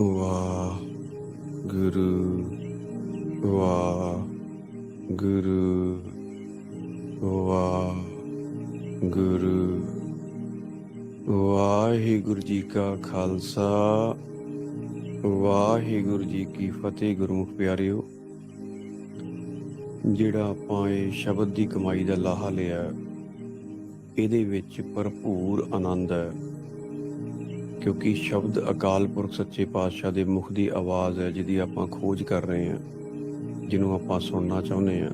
ਵਾਹ ਗੁਰੂ ਵਾਹ ਗੁਰੂ ਵਾਹ ਗੁਰੂ ਵਾਹਿਗੁਰੂ ਜੀ ਕਾ ਖਾਲਸਾ, ਵਾਹਿਗੁਰੂ ਜੀ ਕੀ ਫਤਿਹ ਗੁਰਮੁਖ ਪਿਆਰਿਓ। ਜਿਹੜਾ ਆਪਾਂ ਇਹ ਸ਼ਬਦ ਦੀ ਕਮਾਈ ਦਾ ਲਾਹਾ ਲਿਆ, ਇਹਦੇ ਵਿੱਚ ਭਰਪੂਰ ਆਨੰਦ ਹੈ। ਕਿਉਂਕਿ ਸ਼ਬਦ ਅਕਾਲ ਪੁਰਖ ਸੱਚੇ ਪਾਤਸ਼ਾਹ ਦੇ ਮੁਖ ਦੀ ਆਵਾਜ਼ ਹੈ, ਜਿਹਦੀ ਆਪਾਂ ਖੋਜ ਕਰ ਰਹੇ ਹਾਂ, ਜਿਹਨੂੰ ਆਪਾਂ ਸੁਣਨਾ ਚਾਹੁੰਦੇ ਹਾਂ।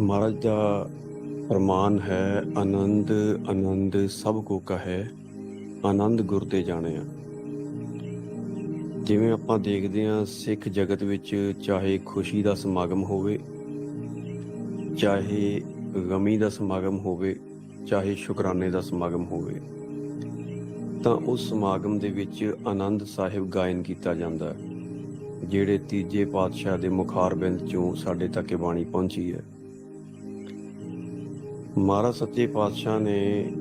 ਮਹਾਰਾਜ ਦਾ ਫਰਮਾਨ ਹੈ, ਆਨੰਦ ਆਨੰਦ ਸਭ ਕੋ ਕਹੈ, ਆਨੰਦ ਗੁਰ ਤੇ ਜਾਣਿਆ। ਜਿਵੇਂ ਆਪਾਂ ਦੇਖਦੇ ਹਾਂ, ਸਿੱਖ ਜਗਤ ਵਿੱਚ ਚਾਹੇ ਖੁਸ਼ੀ ਦਾ ਸਮਾਗਮ ਹੋਵੇ, ਚਾਹੇ ਗਮੀ ਦਾ ਸਮਾਗਮ ਹੋਵੇ ਚਾਹੇ ਸ਼ੁਕਰਾਨੇ ਦਾ ਸਮਾਗਮ ਹੋਵੇ, ਤਾਂ ਉਸ ਸਮਾਗਮ ਦੇ ਵਿੱਚ ਆਨੰਦ ਸਾਹਿਬ ਗਾਇਨ ਕੀਤਾ ਜਾਂਦਾ ਹੈ, ਜਿਹੜੇ ਤੀਜੇ ਪਾਤਸ਼ਾਹ ਦੇ ਮੁਖਾਰਬਿੰਦ ਚੋਂ ਸਾਡੇ ਤੱਕ ਬਾਣੀ ਪਹੁੰਚੀ ਹੈ। ਮਹਾਰਾਜ ਸੱਚੇ ਪਾਤਸ਼ਾਹ ਨੇ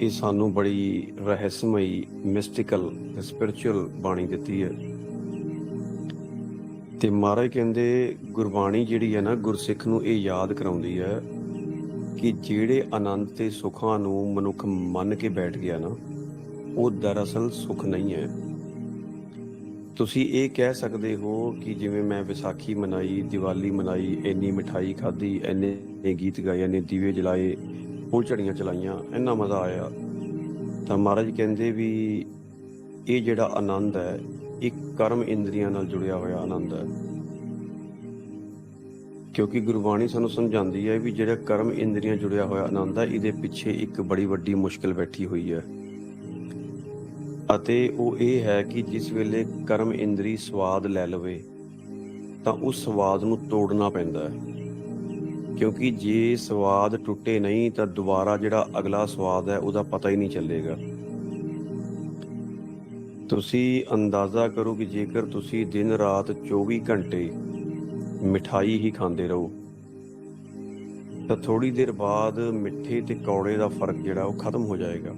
ਇਹ ਸਾਨੂੰ ਬੜੀ ਰਹੱਸਮਈ ਮਿਸਟੀਕਲ ਸਪਿਰਚੁਅਲ ਬਾਣੀ ਦਿੱਤੀ ਹੈ। ਤੇ ਮਹਾਰਾਜ ਕਹਿੰਦੇ, ਗੁਰਬਾਣੀ ਜਿਹੜੀ ਹੈ ਨਾ, ਗੁਰਸਿੱਖ ਨੂੰ ਇਹ ਯਾਦ ਕਰਾਉਂਦੀ ਹੈ ਕਿ ਜਿਹੜੇ ਆਨੰਦ ਤੇ ਸੁੱਖਾਂ ਨੂੰ ਮਨੁੱਖ ਮੰਨ ਕੇ ਬੈਠ ਗਿਆ ਨਾ, ਉਹ ਦਰਅਸਲ ਸੁੱਖ ਨਹੀਂ ਹੈ। ਤੁਸੀਂ ਇਹ ਕਹਿ ਸਕਦੇ ਹੋ ਕਿ ਜਿਵੇਂ ਮੈਂ ਵਿਸਾਖੀ ਮਨਾਈ, ਦੀਵਾਲੀ ਮਨਾਈ, ਇੰਨੀ ਮਿਠਾਈ ਖਾਧੀ, ਇੰਨੇ ਗੀਤ ਗਾਏ, ਇੰਨੇ ਦੀਵੇ ਜਲਾਏ ਫੁੱਲਝੜੀਆਂ ਚਲਾਈਆਂ, ਇੰਨਾ ਮਜ਼ਾ ਆਇਆ। ਤਾਂ ਮਹਾਰਾਜ ਕਹਿੰਦੇ ਵੀ ਇਹ ਜਿਹੜਾ ਆਨੰਦ ਹੈ, ਇਹ ਕਰਮ ਇੰਦਰੀਆਂ ਨਾਲ ਜੁੜਿਆ ਹੋਇਆ ਆਨੰਦ ਹੈ। ਕਿਉਂਕਿ ਗੁਰਬਾਣੀ ਸਾਨੂੰ ਸਮਝਾਉਂਦੀ ਹੈ ਵੀ ਜਿਹੜਾ ਕਰਮ ਇੰਦਰੀਆਂ ਜੁੜਿਆ ਹੋਇਆ ਆਨੰਦ ਹੈ, ਇਹਦੇ ਪਿੱਛੇ ਇੱਕ ਬੜੀ ਵੱਡੀ ਮੁਸ਼ਕਲ ਬੈਠੀ ਹੋਈ ਹੈ। ਅਤੇ ਉਹ ਇਹ ਹੈ ਕਿ ਜਿਸ ਵੇਲੇ ਕਰਮ ਇੰਦਰੀ ਸਵਾਦ ਲੈ ਲਵੇ, ਤਾਂ ਉਸ ਸਵਾਦ ਨੂੰ ਤੋੜਨਾ ਪੈਂਦਾ ਹੈ। ਕਿਉਂਕਿ ਜੇ ਸਵਾਦ ਟੁੱਟੇ ਨਹੀਂ, ਤਾਂ ਦੁਬਾਰਾ ਜਿਹੜਾ ਅਗਲਾ ਸਵਾਦ ਹੈ, ਉਹਦਾ ਪਤਾ ਹੀ ਨਹੀਂ ਚੱਲੇਗਾ। ਤੁਸੀਂ ਅੰਦਾਜ਼ਾ ਕਰੋ ਕਿ ਜੇਕਰ ਤੁਸੀਂ ਦਿਨ ਰਾਤ 24 ਘੰਟੇ ਮਿਠਾਈ ਹੀ ਖਾਂਦੇ ਰਹੋ। ਤਾਂ ਥੋੜੀ ਦੇਰ ਬਾਅਦ ਮਿੱਠੇ ਤੇ ਕੌੜੇ ਦਾ ਫ਼ਰਕ ਜਿਹੜਾ ਉਹ ਖਤਮ ਹੋ ਜਾਏਗਾ।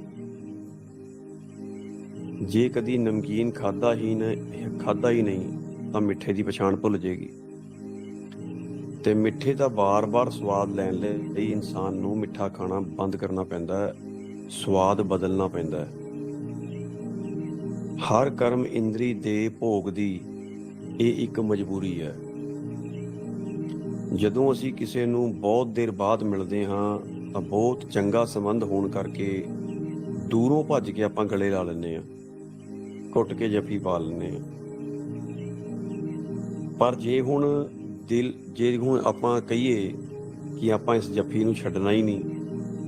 ਜੇ ਕਦੀ ਨਮਕੀਨ ਖਾਦਾ ਹੀ ਨਾ ਖਾਦਾ ਹੀ ਨਹੀਂ, ਤਾਂ ਮਿੱਠੇ ਦੀ ਪਛਾਣ ਭੁੱਲ ਜਾਏਗੀ ਤੇ ਮਿੱਠੇ ਦਾ ਬਾਰ-ਬਾਰ ਸਵਾਦ ਲੈਣ ਲਈ ਇਨਸਾਨ ਨੂੰ ਮਿੱਠਾ ਖਾਣਾ ਬੰਦ ਕਰਨਾ ਪੈਂਦਾ ਹੈ, ਸਵਾਦ ਬਦਲਣਾ ਪੈਂਦਾ ਹੈ। ਹਰ ਕਰਮ ਇੰਦਰੀ ਦੇ ਭੋਗ ਦੀ ਇਹ ਇੱਕ ਮਜਬੂਰੀ ਹੈ। ਜਦੋਂ ਅਸੀਂ ਕਿਸੇ ਨੂੰ ਬਹੁਤ ਦੇਰ ਬਾਅਦ ਮਿਲਦੇ ਹਾਂ, ਤਾਂ ਬਹੁਤ ਚੰਗਾ ਸੰਬੰਧ ਹੋਣ ਕਰਕੇ ਦੂਰੋਂ ਭੱਜ ਕੇ ਆਪਾਂ ਗਲੇ ਲਾ ਲੈਂਦੇ ਹਾਂ, ਘੁੱਟ ਕੇ ਜੱਫੀ ਪਾ ਲੈਂਦੇ ਹਾਂ। ਪਰ ਜੇ ਹੁਣ ਦਿਲ, ਜੇ ਹੁਣ ਆਪਾਂ ਕਹੀਏ ਕਿ ਆਪਾਂ ਇਸ ਜੱਫੀ ਨੂੰ ਛੱਡਣਾ ਹੀ ਨਹੀਂ,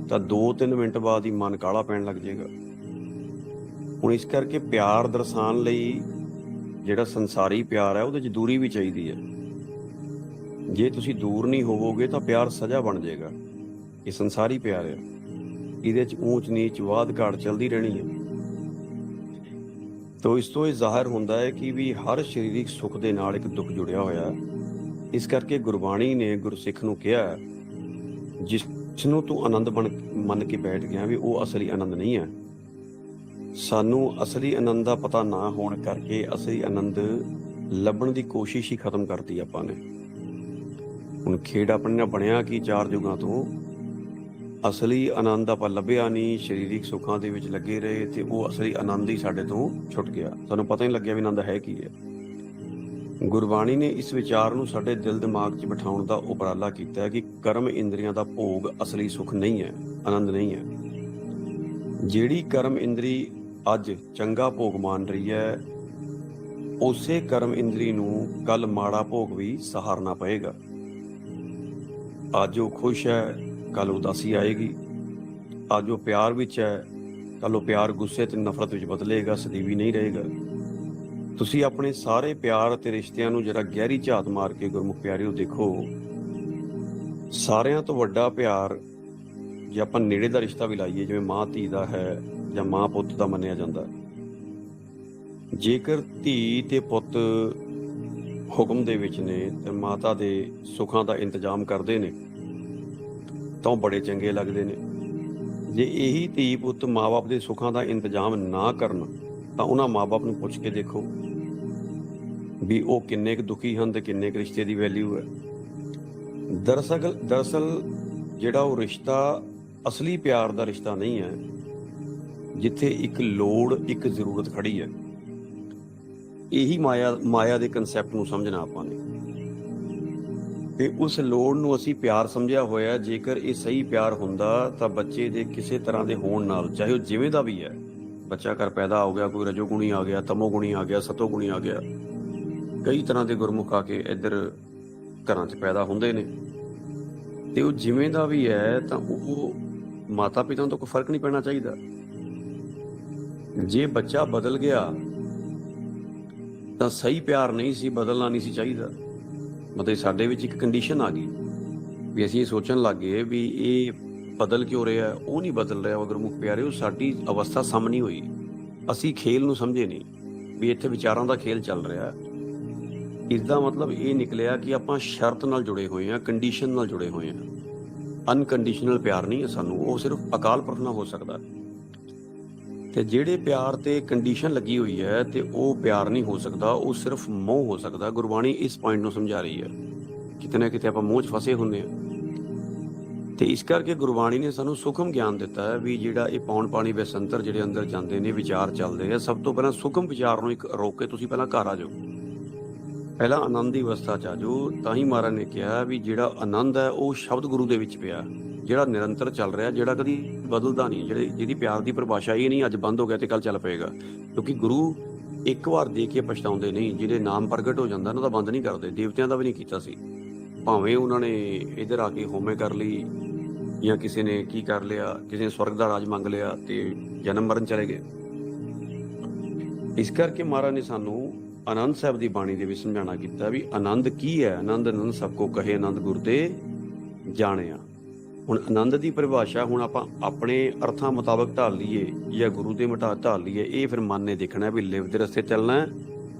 ਤਾਂ 2-3 ਮਿੰਟ ਬਾਅਦ ਹੀ ਮਨ ਕਾਲਾ ਪੈਣ ਲੱਗ ਜਾਏਗਾ। ਹੁਣ ਇਸ ਕਰਕੇ ਪਿਆਰ ਦਰਸਾਉਣ ਲਈ ਜਿਹੜਾ ਸੰਸਾਰੀ ਪਿਆਰ ਹੈ, ਉਹਦੇ 'ਚ ਦੂਰੀ ਵੀ ਚਾਹੀਦੀ ਹੈ। ਜੇ ਤੁਸੀਂ ਦੂਰ ਨਹੀਂ ਹੋਵੋਗੇ ਤਾਂ ਪਿਆਰ ਸਜ਼ਾ ਬਣ ਜਾਏਗਾ। ਇਹ ਸੰਸਾਰੀ ਪਿਆਰ ਹੈ ਇਹਦੇ 'ਚ ਊਚ ਨੀਚ ਵਾਦ ਘਾਟ ਚਲਦੀ ਰਹਿਣੀ ਹੈ ਤੋ ਇਸ ਤੋਂ ਇਹ ਜ਼ਾਹਰ ਹੁੰਦਾ ਹੈ ਕਿ ਵੀ ਹਰ ਸਰੀਰਿਕ ਸੁੱਖ ਦੇ ਨਾਲ ਇੱਕ ਦੁੱਖ ਜੁੜਿਆ ਹੋਇਆ ਇਸ ਕਰਕੇ ਗੁਰਬਾਣੀ ਨੇ ਗੁਰਸਿੱਖ ਨੂੰ ਕਿਹਾ ਜਿਸ ਨੂੰ ਤੂੰ ਆਨੰਦ ਬਣ ਮੰਨ ਕੇ ਬੈਠ ਗਿਆ ਵੀ ਉਹ ਅਸਲੀ ਆਨੰਦ ਨਹੀਂ ਹੈ। ਸਾਨੂੰ ਅਸਲੀ ਆਨੰਦ ਦਾ ਪਤਾ ਨਾ ਹੋਣ ਕਰਕੇ ਅਸਲੀ ਆਨੰਦ ਲੱਭਣ ਦੀ ਕੋਸ਼ਿਸ਼ ਹੀ ਖਤਮ ਕਰਤੀ ਆਪਾਂ ਨੇ। ਹੁਣ ਖੇਡ ਆਪਣੇ ਨਾਲ ਬਣਿਆ ਕਿ ਚਾਰ ਯੁਗਾਂ ਤੋਂ? ਅਸਲੀ ਆਨੰਦ ਆਪਾਂ ਲੱਭਿਆ ਨਹੀਂ, ਸਰੀਰਿਕ ਸੁੱਖਾਂ ਦੇ ਵਿੱਚ ਲੱਗੇ ਰਹੇ ਤੇ ਉਹ ਅਸਲੀ ਆਨੰਦ ਹੀ ਸਾਡੇ ਤੋਂ ਛੁੱਟ ਗਿਆ। ਸਾਨੂੰ ਪਤਾ ਹੀ ਨਹੀਂ ਲੱਗਿਆ ਵੀ ਆਨੰਦ ਹੈ ਕੀ ਹੈ। ਗੁਰਬਾਣੀ ਨੇ ਇਸ ਵਿਚਾਰ ਨੂੰ ਸਾਡੇ ਦਿਲ ਦਿਮਾਗ 'ਚ ਬਿਠਾਉਣ ਦਾ ਉਪਰਾਲਾ ਕੀਤਾ ਹੈ ਕਿ ਕਰਮ ਇੰਦਰੀਆਂ ਦਾ ਭੋਗ ਅਸਲੀ ਸੁੱਖ ਨਹੀਂ ਹੈ, ਆਨੰਦ ਨਹੀਂ ਹੈ। ਜਿਹੜੀ ਕਰਮ ਇੰਦਰੀ ਅੱਜ ਚੰਗਾ ਭੋਗ ਮੰਨ ਰਹੀ ਹੈ, ਉਸੇ ਕਰਮ ਇੰਦਰੀ ਨੂੰ ਕੱਲ ਮਾੜਾ ਭੋਗ ਵੀ ਸਹਾਰਨਾ ਪਏਗਾ। ਅੱਜ ਉਹ ਖੁਸ਼ ਹੈ ਕੱਲ ਉਦਾਸੀ ਆਏਗੀ। ਅੱਜ ਉਹ ਪਿਆਰ ਵਿੱਚ ਹੈ ਕੱਲ ਉਹ ਪਿਆਰ ਗੁੱਸੇ ਤੇ ਨਫ਼ਰਤ ਵਿੱਚ ਬਦਲੇਗਾ, ਸਦੀਵੀ ਨਹੀਂ ਰਹੇਗਾ। ਤੁਸੀਂ ਆਪਣੇ ਸਾਰੇ ਪਿਆਰ ਅਤੇ ਰਿਸ਼ਤਿਆਂ ਨੂੰ ਜਰਾ ਗਹਿਰੀ ਝਾਤ ਮਾਰ ਕੇ ਗੁਰਮੁਖ ਪਿਆਰਿਓ ਦੇਖੋ। ਸਾਰਿਆਂ ਤੋਂ ਵੱਡਾ ਪਿਆਰ ਜੇ ਆਪਾਂ ਨੇੜੇ ਦਾ ਰਿਸ਼ਤਾ ਵੀ ਲਾਈਏ, ਜਿਵੇਂ ਮਾਂ ਧੀ ਦਾ ਹੈ ਜਾਂ ਮਾਂ ਪੁੱਤ ਦਾ ਮੰਨਿਆ ਜਾਂਦਾ ਜੇਕਰ ਧੀ ਤੇ ਪੁੱਤ ਹੁਕਮ ਦੇ ਵਿੱਚ ਨੇ ਤੇ ਮਾਤਾ ਦੇ ਸੁੱਖਾਂ ਦਾ ਇੰਤਜ਼ਾਮ ਕਰਦੇ ਨੇ, ਤਾਂ ਉਹ ਬੜੇ ਚੰਗੇ ਲੱਗਦੇ ਨੇ। ਜੇ ਇਹੀ ਧੀ ਪੁੱਤ ਮਾਪੇ ਦੇ ਸੁੱਖਾਂ ਦਾ ਇੰਤਜ਼ਾਮ ਨਾ ਕਰਨ, ਤਾਂ ਉਹਨਾਂ ਮਾਪੇ ਨੂੰ ਪੁੱਛ ਕੇ ਦੇਖੋ ਵੀ ਉਹ ਕਿੰਨੇ ਕੁ ਦੁਖੀ ਹਨ ਤੇ ਕਿੰਨੇ ਕੁ ਰਿਸ਼ਤੇ ਦੀ ਵੈਲਿਊ ਹੈ। ਦਰਅਸਲ ਦਰਅਸਲ ਜਿਹੜਾ ਉਹ ਰਿਸ਼ਤਾ ਅਸਲੀ ਪਿਆਰ ਦਾ ਰਿਸ਼ਤਾ ਨਹੀਂ ਹੈ, ਜਿੱਥੇ ਇੱਕ ਲੋੜ, ਇੱਕ ਜ਼ਰੂਰਤ ਖੜੀ ਹੈ। ਇਹੀ ਮਾਇਆ ਮਾਇਆ ਦੇ ਕਨਸੈਪਟ ਨੂੰ ਸਮਝਣਾ ਆਪਾਂ ਨੇ। ਤੇ ਉਸ ਲੋੜ ਨੂੰ ਅਸੀਂ ਪਿਆਰ ਸਮਝਿਆ ਹੋਇਆ ਜੇਕਰ ਇਹ ਸਹੀ ਪਿਆਰ ਹੁੰਦਾ, ਤਾਂ ਬੱਚੇ ਦੇ ਕਿਸੇ ਤਰ੍ਹਾਂ ਦੇ ਹੋਣ ਨਾਲ, ਚਾਹੇ ਉਹ ਜਿਵੇਂ ਦਾ ਵੀ ਹੈ, ਬੱਚਾ ਘਰ ਪੈਦਾ ਹੋ ਗਿਆ, ਕੋਈ ਰਜੋਗੁਣੀ ਆ ਗਿਆ, ਤਮੋਗੁਣੀ ਆ ਗਿਆ, ਸਤੋਗੁਣੀ ਆ ਗਿਆ, ਕਈ ਤਰ੍ਹਾਂ ਦੇ ਗੁਰਮੁਖ ਆ ਕੇ ਇੱਧਰ ਘਰਾਂ 'ਚ ਪੈਦਾ ਹੁੰਦੇ ਨੇ। ਤੇ ਉਹ ਜਿਵੇਂ ਦਾ ਵੀ ਹੈ, ਤਾਂ ਉਹ ਮਾਤਾ ਪਿਤਾ ਤੋਂ ਕੋਈ ਫ਼ਰਕ ਨਹੀਂ ਪੈਣਾ ਚਾਹੀਦਾ। ਜੇ ਬੱਚਾ ਬਦਲ ਗਿਆ ਤਾਂ ਸਹੀ ਪਿਆਰ ਨਹੀਂ ਸੀ, ਬਦਲਣਾ ਨਹੀਂ ਸੀ ਚਾਹੀਦਾ। ਮਤਲਬ ਸਾਡੇ ਵਿੱਚ ਇੱਕ ਕੰਡੀਸ਼ਨ ਆ ਗਈ। ਵੀ ਅਸੀਂ ਇਹ ਸੋਚਣ ਲੱਗ ਗਏ ਵੀ ਇਹ ਬਦਲ ਕਿਉਂ ਰਿਹਾ, ਉਹ ਨਹੀਂ ਬਦਲ ਰਿਹਾ ਅਗਰ ਮੁਖ ਪਿਆਰੇ, ਉਹ ਸਾਡੀ ਅਵਸਥਾ ਸਾਹਮਣੀ ਹੋਈ। ਅਸੀਂ ਖੇਲ ਨੂੰ ਸਮਝੇ ਨਹੀਂ ਵੀ ਇੱਥੇ ਵਿਚਾਰਾਂ ਦਾ ਖੇਲ ਚੱਲ ਰਿਹਾ। ਇਸ ਦਾ ਮਤਲਬ ਇਹ ਨਿਕਲਿਆ ਕਿ ਆਪਾਂ ਸ਼ਰਤ ਨਾਲ ਜੁੜੇ ਹੋਏ ਹਾਂ ਕੰਡੀਸ਼ਨ ਨਾਲ ਜੁੜੇ ਹੋਏ ਹਾਂ। ਅਨਕੰਡੀਸ਼ਨਲ ਪਿਆਰ ਨਹੀਂ ਹੈ ਸਾਨੂੰ, ਉਹ ਸਿਰਫ ਅਕਾਲ ਪੁਰਖ ਨਾਲ ਹੋ ਸਕਦਾ। ਤੇ ਜਿਹੜੇ ਪਿਆਰ ਤੇ ਕੰਡੀਸ਼ਨ ਲੱਗੀ ਹੋਈ ਹੈ ਤੇ ਉਹ ਪਿਆਰ ਨਹੀਂ ਹੋ ਸਕਦਾ, ਉਹ ਸਿਰਫ ਮੋਹ ਹੋ ਸਕਦਾ। ਗੁਰਬਾਣੀ ਇਸ ਪੁਆਇੰਟ ਨੂੰ ਸਮਝਾ ਰਹੀ ਹੈ। ਕਿਤੇ ਨਾ ਕਿਤੇ ਆਪਾਂ ਮੋਹ 'ਚ ਫਸੇ ਹੁੰਦੇ ਆ ਤੇ ਇਸ ਕਰਕੇ ਗੁਰਬਾਣੀ ਨੇ ਸਾਨੂੰ ਸੁਖਮ ਗਿਆਨ ਦਿੱਤਾ ਹੈ ਵੀ ਜਿਹੜਾ ਇਹ ਪੌਣ ਪਾਣੀ ਬੇਸੰਤਰ ਜਿਹੜੇ ਅੰਦਰ ਜਾਂਦੇ ਨੇ, ਵਿਚਾਰ ਚੱਲਦੇ ਆ, ਸਭ ਤੋਂ ਪਹਿਲਾਂ ਸੁਖਮ ਵਿਚਾਰ ਨੂੰ ਇੱਕ ਰੋਕ ਕੇ ਤੁਸੀਂ ਪਹਿਲਾਂ ਘਰ ਆ ਜਾਓ। ਪਹਿਲਾਂ ਆਨੰਦ ਦੀ ਅਵਸਥਾ ਚ ਆ ਜਾਓ। ਤਾਂ ਹੀ ਮਹਾਰਾਜ ਨੇ ਕਿਹਾ ਵੀ ਜਿਹੜਾ ਆਨੰਦ ਹੈ ਉਹ ਸ਼ਬਦ ਗੁਰੂ ਦੇ ਵਿੱਚ ਪਿਆ। ਜਿਹੜਾ ਨਿਰੰਤਰ ਚੱਲ ਰਿਹਾ, ਜਿਹੜਾ ਕਦੀ ਬਦਲਦਾ ਨਹੀਂ, ਜਿਹੜੇ ਜਿਹਦੀ ਪਿਆਰ ਦੀ ਪਰਿਭਾਸ਼ਾ ਇਹ ਨਹੀਂ, ਅੱਜ ਬੰਦ ਹੋ ਗਿਆ ਤੇ ਕੱਲ ਚੱਲ ਪਏਗਾ। ਕਿਉਂਕਿ ਗੁਰੂ ਇੱਕ ਵਾਰ ਦੇ ਕੇ ਪਛਤਾਉਂਦੇ ਨਹੀਂ ਜਿਹੜੇ ਨਾਮ ਪ੍ਰਗਟ ਹੋ ਜਾਂਦਾ, ਉਹਨਾਂ ਦਾ ਬੰਦ ਨਹੀਂ ਕਰਦੇ, ਦੇਵਤਿਆਂ ਦਾ ਵੀ ਨਹੀਂ ਕੀਤਾ ਸੀ। ਭਾਵੇਂ ਉਹਨਾਂ ਨੇ ਇਧਰ ਆ ਕੇ ਹੋਮੇ ਕਰ ਲਈ, ਜਾਂ ਕਿਸੇ ਨੇ ਕੀ ਕਰ ਲਿਆ, ਕਿਸੇ ਨੇ ਸਵਰਗ ਦਾ ਰਾਜ ਮੰਗ ਲਿਆ ਤੇ ਜਨਮ ਮਰਨ ਚਲੇ ਗਏ। ਇਸ ਕਰਕੇ ਮਹਾਰਾਜ ਨੇ ਸਾਨੂੰ ਆਨੰਦ ਸਾਹਿਬ ਦੀ ਬਾਣੀ ਦੇ ਵਿੱਚ ਸਮਝਾਣਾ ਕੀਤਾ ਵੀ ਆਨੰਦ ਕੀ ਹੈ? ਆਨੰਦ ਆਨੰਦ ਸਭ ਕੋ ਕਹੇ, ਆਨੰਦ ਗੁਰ ਤੇ ਜਾਣਿਆ। ਹੁਣ ਆਨੰਦ ਦੀ ਪਰਿਭਾਸ਼ਾ ਹੁਣ ਆਪਾਂ ਆਪਣੇ ਅਰਥਾਂ ਮੁਤਾਬਕ ਢਾਲ ਲਈਏ ਜਾਂ ਗੁਰੂ ਦੇ ਮੁਤਾਬਕ ਢਾਲ ਲਈਏ, ਇਹ ਫਿਰ ਮਨ ਨੇ ਦੇਖਣਾ ਵੀ ਲਿਵ ਦੇ ਰਸਤੇ ਚੱਲਣਾ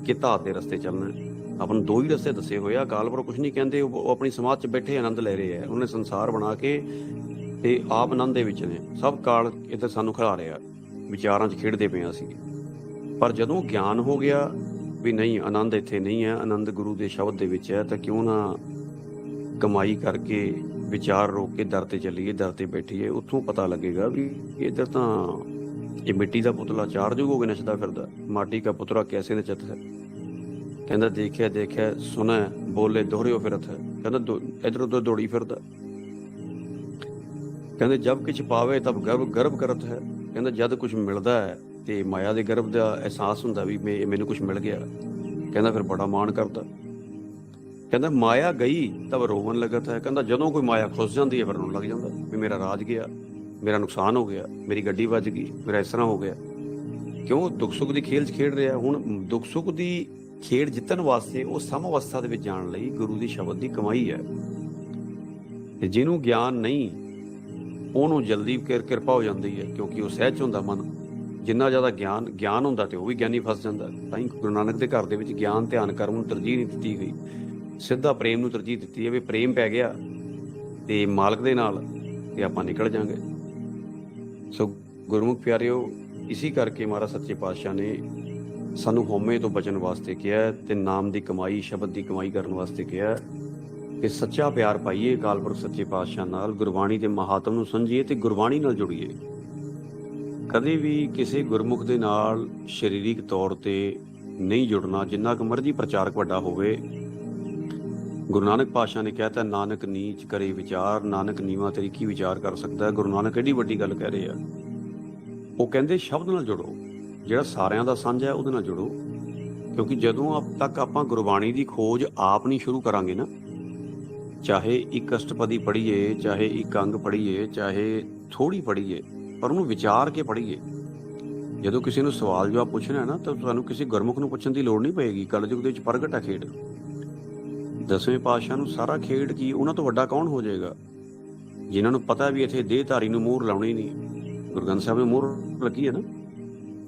ਕਿ ਧਾਤ ਦੇ ਰਸਤੇ ਚੱਲਣਾ ਆਪਾਂ ਨੂੰ ਦੋ ਹੀ ਰਸਤੇ ਦੱਸੇ ਹੋਏ ਆ ਕਾਲਪੁਰ ਪੁਰਖ ਕੁਝ ਨਹੀਂ ਕਹਿੰਦੇ, ਉਹ ਆਪਣੀ ਸਮਾਜ 'ਚ ਬੈਠੇ ਆਨੰਦ ਲੈ ਰਹੇ ਆ, ਉਹਨੇ ਸੰਸਾਰ ਬਣਾ ਕੇ ਤੇ ਆਪ ਆਨੰਦ ਦੇ ਵਿੱਚ ਨੇ। ਸਭ ਕਾਲ ਇੱਧਰ ਸਾਨੂੰ ਖਿਲਾ ਰਿਹਾ ਵਿਚਾਰਾਂ 'ਚ ਖੇਡਦੇ ਪਏ ਹਾਂ ਅਸੀਂ। ਪਰ ਜਦੋਂ ਗਿਆਨ ਹੋ ਗਿਆ ਵੀ ਨਹੀਂ, ਆਨੰਦ ਇੱਥੇ ਨਹੀਂ ਹੈ, ਆਨੰਦ ਗੁਰੂ ਦੇ ਸ਼ਬਦ ਦੇ ਵਿੱਚ ਹੈ, ਤਾਂ ਕਿਉਂ ਨਾ ਕਮਾਈ ਕਰਕੇ ਵਿਚਾਰ ਰੋਕ ਕੇ ਦਰ ਤੇ ਚੱਲੀਏ, ਦਰ ਤੇ ਬੈਠੀਏ, ਉੱਥੋਂ ਪਤਾ ਲੱਗੇਗਾ ਵੀ ਇੱਧਰ ਤਾਂ ਇਹ ਮਿੱਟੀ ਦਾ ਪੁਤਲਾ ਚਾਰ ਜੁਗ ਹੋ ਕੇ ਨੱਚਦਾ ਫਿਰਦਾ। ਮਾਟੀ ਦਾ ਪੁਤਲਾ ਕੈਸੇ ਨੱਚਤ ਹੈ? ਕਹਿੰਦਾ, ਦੇਖਿਆ ਦੇਖਿਆ ਸੁਣਾ ਬੋਲੇ, ਦੋਹਰਿਓ ਫਿਰਤ ਹੈ। ਕਹਿੰਦਾ ਇਧਰ ਉਧਰ ਦੌੜੀ ਫਿਰਦਾ। ਕਹਿੰਦੇ ਜਦ ਕੁਛ ਪਾਵੇ, ਤਬ ਗਰਭ ਗਰਭ ਕਰਤ ਹੈ। ਕਹਿੰਦਾ, ਜਦ ਕੁਝ ਮਿਲਦਾ ਹੈ ਤੇ ਮਾਇਆ ਦੇ ਗਰਭ ਦਾ ਅਹਿਸਾਸ ਹੁੰਦਾ ਵੀ ਮੈਂ ਮੈਨੂੰ ਕੁਝ ਮਿਲ ਗਿਆ। ਕਹਿੰਦਾ, ਫਿਰ ਬੜਾ ਮਾਣ ਕਰਦਾ। ਕਹਿੰਦਾ, ਮਾਇਆ ਗਈ, ਤਬ ਰੋਵਣ ਲੱਗਤ ਹੈ ਕਹਿੰਦਾ, ਜਦੋਂ ਕੋਈ ਮਾਇਆ ਖੁੱਸ ਜਾਂਦੀ ਹੈ, ਫਿਰ ਰੋਣ ਲੱਗ ਜਾਂਦਾ। ਵੀ ਮੇਰਾ ਰਾਜ ਗਿਆ, ਮੇਰਾ ਨੁਕਸਾਨ ਹੋ ਗਿਆ, ਮੇਰੀ ਗੱਡੀ ਵੱਜ ਗਈ, ਮੇਰਾ ਇਸ ਤਰ੍ਹਾਂ ਹੋ ਗਿਆ। ਕਿਉਂ? ਦੁੱਖ ਸੁੱਖ ਦੀ ਖੇਡ 'ਚ ਖੇਡ ਰਿਹਾ। ਹੁਣ ਦੁੱਖ ਸੁੱਖ ਦੀ ਖੇਡ ਜਿੱਤਣ ਵਾਸਤੇ ਉਹ ਸਮ ਅਵਸਥਾ ਦੇ ਵਿੱਚ ਜਾਣ ਲਈ ਗੁਰੂ ਦੀ ਸ਼ਬਦ ਦੀ ਕਮਾਈ ਹੈ। ਤੇ ਜਿਹਨੂੰ ਗਿਆਨ ਨਹੀਂ, ਉਹਨੂੰ ਜਲਦੀ ਕਿਰ, ਕਿਰਪਾ ਹੋ ਜਾਂਦੀ ਹੈ, ਕਿਉਂਕਿ ਉਹ ਸਹਿਜ ਹੁੰਦਾ ਮਨ। ਜਿੰਨਾ ਜ਼ਿਆਦਾ ਗਿਆਨ ਗਿਆਨ ਹੁੰਦਾ ਤੇ ਉਹ ਵੀ ਗਿਆਨੀ ਫਸ ਜਾਂਦਾ। ਤਾਂ ਹੀ ਗੁਰੂ ਨਾਨਕ ਦੇ ਘਰ ਦੇ ਵਿੱਚ ਗਿਆਨ, ਧਿਆਨ, ਕਰਮ ਨੂੰ ਤਰਜੀਹ ਨਹੀਂ ਦਿੱਤੀ ਗਈ। ਸਿੱਧਾ ਪ੍ਰੇਮ ਨੂੰ ਤਰਜੀਹ ਦਿੱਤੀ ਹੈ ਵੀ ਪ੍ਰੇਮ ਪੈ ਗਿਆ ਤੇ ਮਾਲਕ ਦੇ ਨਾਲ ਤੇ ਆਪਾਂ ਨਿਕਲ ਜਾਾਂਗੇ। ਸੋ ਗੁਰਮੁਖ ਪਿਆਰਿਓ, ਇਸੇ ਕਰਕੇ ਮਹਾਰਾਜ ਸੱਚੇ ਪਾਤਸ਼ਾਹ ਨੇ ਸਾਨੂੰ ਹਉਮੈ ਤੋਂ ਬਚਣ ਵਾਸਤੇ ਕਿਹਾ ਤੇ ਨਾਮ ਦੀ ਕਮਾਈ, ਸ਼ਬਦ ਦੀ ਕਮਾਈ ਕਰਨ ਵਾਸਤੇ ਕਿਹਾ ਕਿ ਸੱਚਾ ਪਿਆਰ ਪਾਈਏ, ਅਕਾਲ ਪੁਰਖ ਸੱਚੇ ਪਾਤਸ਼ਾਹ ਨਾਲ, ਗੁਰਬਾਣੀ ਦੇ ਮਹਾਤਮ ਨੂੰ ਸਮਝੀਏ ਤੇ ਗੁਰਬਾਣੀ ਨਾਲ ਜੁੜੀਏ। ਕਦੇ ਵੀ ਕਿਸੇ ਗੁਰਮੁਖ ਦੇ ਨਾਲ ਸਰੀਰਿਕ ਤੌਰ ਤੇ ਨਹੀਂ ਜੁੜਨਾ, ਜਿੰਨਾ ਕੁ ਮਰਜ਼ੀ ਪ੍ਰਚਾਰਕ ਵੱਡਾ ਹੋਵੇ ਗੁਰੂ ਨਾਨਕ ਪਾਤਸ਼ਾਹ ਨੇ ਕਹਿਤਾ, ਨਾਨਕ ਨੀਚ ਕਰੇ ਵਿਚਾਰ, ਨਾਨਕ ਨੀਵਾ ਤੇਰੀ ਕੀ ਵਿਚਾਰ ਕਰ ਸਕਦਾ ਗੁਰੂ ਨਾਨਕ ਐਡੀ ਵੱਡੀ ਗੱਲ ਕਹਿ ਰਹੇ ਆ। ਉਹ ਕਹਿੰਦੇ, ਸ਼ਬਦ ਨਾਲ ਜੁੜੋ। ਜਿਹੜਾ ਸਾਰਿਆਂ ਦਾ ਸਾਂਝਾ ਹੈ, ਉਹਦੇ ਨਾਲ ਜੁੜੋ। ਕਿਉਂਕਿ ਜਦੋਂ ਆਪ ਤੱਕ ਆਪਾਂ ਗੁਰਬਾਣੀ ਦੀ ਖੋਜ ਆਪ ਨਹੀਂ ਸ਼ੁਰੂ ਕਰਾਂਗੇ ਨਾ, ਚਾਹੇ ਇੱਕ ਅਸ਼ਟਪਦੀ ਪੜ੍ਹੀਏ, ਚਾਹੇ ਇੱਕ ਅੰਗ ਪੜ੍ਹੀਏ, ਚਾਹੇ ਥੋੜੀ ਪੜ੍ਹੀਏ, ਪਰ ਉਹਨੂੰ ਵਿਚਾਰ ਕੇ ਪੜ੍ਹੀਏ। ਜਦੋਂ ਕਿਸੇ ਨੂੰ ਸਵਾਲ ਜਵਾਬ ਪੁੱਛਣਾ ਹੈ ਨਾ, ਤਾਂ ਤੁਹਾਨੂੰ ਕਿਸੇ ਗੁਰਮੁਖ ਨੂੰ ਪੁੱਛਣ ਦੀ ਲੋੜ ਨਹੀਂ ਪਏਗੀ। ਕਲਯੁਗ ਦੇ ਵਿੱਚ ਪ੍ਰਗਟ ਹੈ ਖੇਡ। ਦਸਵੇਂ ਪਾਤਸ਼ਾਹ ਨੂੰ ਸਾਰਾ ਖੇਡ ਕੀ, ਉਹਨਾਂ ਤੋਂ ਵੱਡਾ ਕੌਣ ਹੋ ਜਾਏਗਾ? ਜਿਨ੍ਹਾਂ ਨੂੰ ਪਤਾ ਵੀ ਇੱਥੇ ਦੇਹਧਾਰੀ ਨੂੰ ਮੋਹਰ ਲਾਉਣੀ ਨਹੀਂ। ਗੁਰੂ ਗ੍ਰੰਥ ਸਾਹਿਬ ਨੂੰ ਮੋਹਰ ਲੱਗੀ ਹੈ ਨਾ?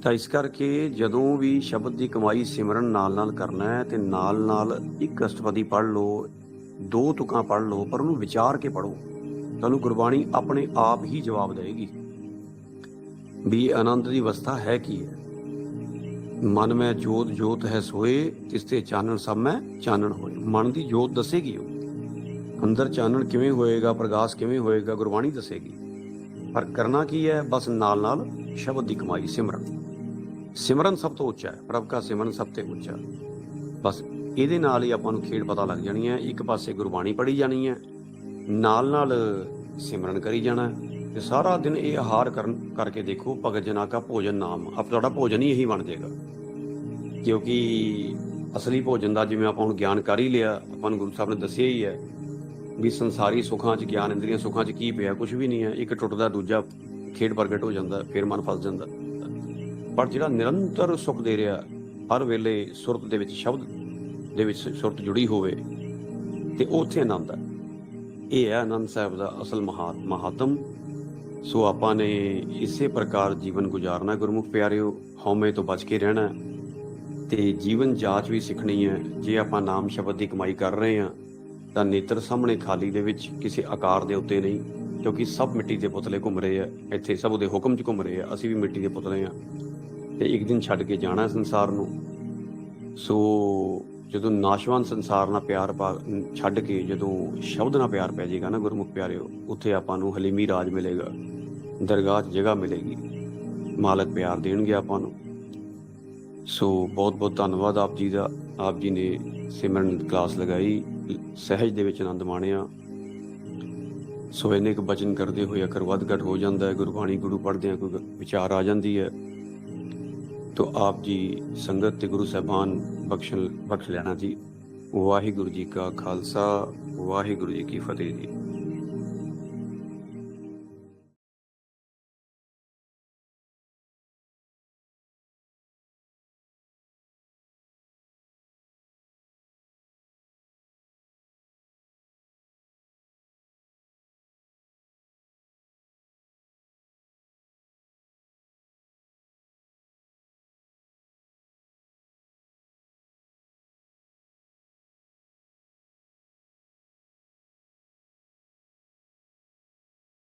ਤਾਂ ਇਸ ਕਰਕੇ ਜਦੋਂ ਵੀ ਸ਼ਬਦ ਦੀ ਕਮਾਈ ਸਿਮਰਨ ਨਾਲ ਨਾਲ ਕਰਨਾ ਹੈ ਤੇ ਨਾਲ ਨਾਲ ਇੱਕ ਅਸ਼ਟਪਦੀ ਪੜ੍ਹ ਲਓ, ਦੋ ਤੁਕਾਂ ਪੜ੍ਹ ਲਓ, ਪਰ ਉਹਨੂੰ ਵਿਚਾਰ ਕੇ ਪੜੋ ਤੁਹਾਨੂੰ ਗੁਰਬਾਣੀ ਆਪਣੇ ਆਪ ਹੀ ਜਵਾਬ ਦੇਵੇਗੀ। ਵੀ ਆਨੰਦ ਦੀ ਅਵਸਥਾ ਹੈ ਕੀ ਹੈ? ਮਨ ਮੈਂ ਜੋਤ ਜੋਤ ਹੈ ਸੋਏ ਤਿਸ ਤੇ ਚਾਨਣ ਸਭ ਮੈਂ ਚਾਨਣ ਹੋਏ। ਮਨ ਦੀ ਜੋਤ ਦੱਸੇਗੀ ਉਹ। ਅੰਦਰ ਚਾਨਣ ਕਿਵੇਂ ਹੋਏਗਾ, ਪ੍ਰਗਾਸ ਕਿਵੇਂ ਹੋਏਗਾ, ਗੁਰਬਾਣੀ ਦੱਸੇਗੀ। ਪਰ ਕਰਨਾ ਕੀ ਹੈ? ਬਸ ਨਾਲ ਨਾਲ ਸ਼ਬਦ ਦੀ ਕਮਾਈ, ਸਿਮਰਨ। ਸਿਮਰਨ ਸਭ ਤੋਂ ਉੱਚਾ ਹੈ। ਪ੍ਰਭ ਦਾ ਸਿਮਰਨ ਸਭ ਤੋਂ ਉੱਚਾ। ਬਸ ਇਹਦੇ ਨਾਲ ਹੀ ਆਪਾਂ ਨੂੰ ਖੇਡ ਪਤਾ ਲੱਗ ਜਾਣੀ ਹੈ। ਇੱਕ ਪਾਸੇ ਗੁਰਬਾਣੀ ਪੜ੍ਹੀ ਜਾਣੀ ਹੈ। ਨਾਲ ਨਾਲ ਸਿਮਰਨ ਕਰੀ ਜਾਣਾ। ਤੇ ਸਾਰਾ ਦਿਨ ਇਹ ਆਹਾਰ ਕਰਨ ਕਰਕੇ ਦੇਖੋ ਭਗਤ ਜਨਾ ਕਾ ਭੋਜਨ ਨਾਮ ਆਪ ਤੁਹਾਡਾ ਭੋਜਨ ਹੀ ਇਹੀ ਬਣ ਜਾਏਗਾ। ਕਿਉਂਕਿ ਅਸਲੀ ਭੋਜਨ ਦਾ ਜਿਵੇਂ ਆਪਾਂ ਹੁਣ ਗਿਆਨ ਕਰ ਹੀ ਲਿਆ, ਆਪਾਂ ਨੂੰ ਗੁਰੂ ਸਾਹਿਬ ਨੇ ਦੱਸਿਆ ਹੀ ਹੈ ਵੀ ਸੰਸਾਰੀ ਸੁੱਖਾਂ 'ਚ ਗਿਆਨ, ਇੰਦਰੀਆਂ ਸੁੱਖਾਂ 'ਚ ਕੀ ਪਿਆ ਕੁਝ ਵੀ ਨਹੀਂ ਹੈ। ਇੱਕ ਟੁੱਟਦਾ ਦੂਜਾ ਖੇਡ ਪ੍ਰਗਟ ਹੋ ਜਾਂਦਾ, ਫਿਰ ਮਨ ਫਸ ਜਾਂਦਾ। ਪਰ ਜਿਹੜਾ ਨਿਰੰਤਰ ਸੁੱਖ ਦੇ ਰਿਹਾ, ਹਰ ਵੇਲੇ ਸੁਰਤ ਦੇ ਵਿੱਚ ਸ਼ਬਦ ਦੇ ਵਿੱਚ ਸੁਰਤ ਜੁੜੀ ਹੋਵੇ, ਤੇ ਉੱਥੇ ਆਨੰਦ ਹੈ। ਇਹ ਹੈ ਆਨੰਦ ਸਾਹਿਬ ਦਾ ਅਸਲ ਮਹਾ, ਮਹਾਤਮ ਸੋ ਆਪਾਂ ਨੇ ਇਸੇ ਪ੍ਰਕਾਰ ਜੀਵਨ ਗੁਜ਼ਾਰਨਾ ਗੁਰਮੁਖ ਪਿਆਰਿਓ, ਹਉਮੈ ਤੋਂ ਬਚ ਕੇ ਰਹਿਣਾ ਹੈ ਤੇ ਜੀਵਨ ਜਾਂਚ ਵੀ ਸਿੱਖਣੀ ਹੈ। ਜੇ ਆਪਾਂ ਨਾਮ ਸ਼ਬਦ ਦੀ ਕਮਾਈ ਕਰ ਰਹੇ ਹਾਂ, ਤਾਂ ਨੇਤਰ ਸਾਹਮਣੇ ਖਾਲੀ ਦੇ ਵਿੱਚ ਕਿਸੇ ਆਕਾਰ ਦੇ ਉੱਤੇ ਨਹੀਂ, ਕਿਉਂਕਿ ਸਭ ਮਿੱਟੀ ਦੇ ਪੁਤਲੇ ਘੁੰਮ ਰਹੇ ਆ। ਇੱਥੇ ਸਭ ਉਹਦੇ ਹੁਕਮ 'ਚ ਘੁੰਮ ਰਹੇ ਆ। ਅਸੀਂ ਵੀ ਮਿੱਟੀ ਦੇ ਪੁਤਲੇ ਆ ਤੇ ਇੱਕ ਦਿਨ ਛੱਡ ਕੇ ਜਾਣਾ ਸੰਸਾਰ ਨੂੰ। ਸੋ ਜਦੋਂ ਨਾਸ਼ਵਾਨ ਸੰਸਾਰ ਨਾਲ ਪਿਆਰ ਪਾ ਛੱਡ ਕੇ ਜਦੋਂ ਸ਼ਬਦ ਨਾਲ ਪਿਆਰ ਪੈ ਜਾਏਗਾ ਨਾ ਗੁਰਮੁਖ ਪਿਆਰਿਓ, ਉੱਥੇ ਆਪਾਂ ਨੂੰ ਹਲੀਮੀ ਰਾਜ ਮਿਲੇਗਾ। ਦਰਗਾਹ 'ਚ ਜਗ੍ਹਾ ਮਿਲੇਗੀ। ਮਾਲਕ ਪਿਆਰ ਦੇਣਗੇ ਆਪਾਂ ਨੂੰ। ਸੋ ਬਹੁਤ ਬਹੁਤ ਧੰਨਵਾਦ ਆਪ ਜੀ ਦਾ। ਆਪ ਜੀ ਨੇ ਸਿਮਰਨ ਕਲਾਸ ਲਗਾਈ, ਸਹਿਜ ਦੇ ਵਿੱਚ ਆਨੰਦ ਮਾਣਿਆ। ਸੋ ਇਹਨੇ ਇੱਕ ਬਚਨ ਕਰਦੇ ਹੋਏ ਅਕਰ ਵੱਧ ਘਟ ਹੋ ਜਾਂਦਾ ਹੈ। ਗੁਰਬਾਣੀ ਗੁਰੂ ਪੜ੍ਹਦੇ ਆ ਕੋਈ ਵਿਚਾਰ ਆ ਜਾਂਦੀ ਹੈ। ਤੋ ਆਪ ਜੀ ਸੰਗਤ ਤੇ ਗੁਰੂ ਸਾਹਿਬਾਨ ਬਖਸ਼ਣ ਬਖਸ਼ ਲੈਣਾ ਜੀ। ਵਾਹਿਗੁਰੂ ਜੀ ਕਾ ਖਾਲਸਾ, ਵਾਹਿਗੁਰੂ ਜੀ ਕੀ ਫਤਿਹ ਜੀ।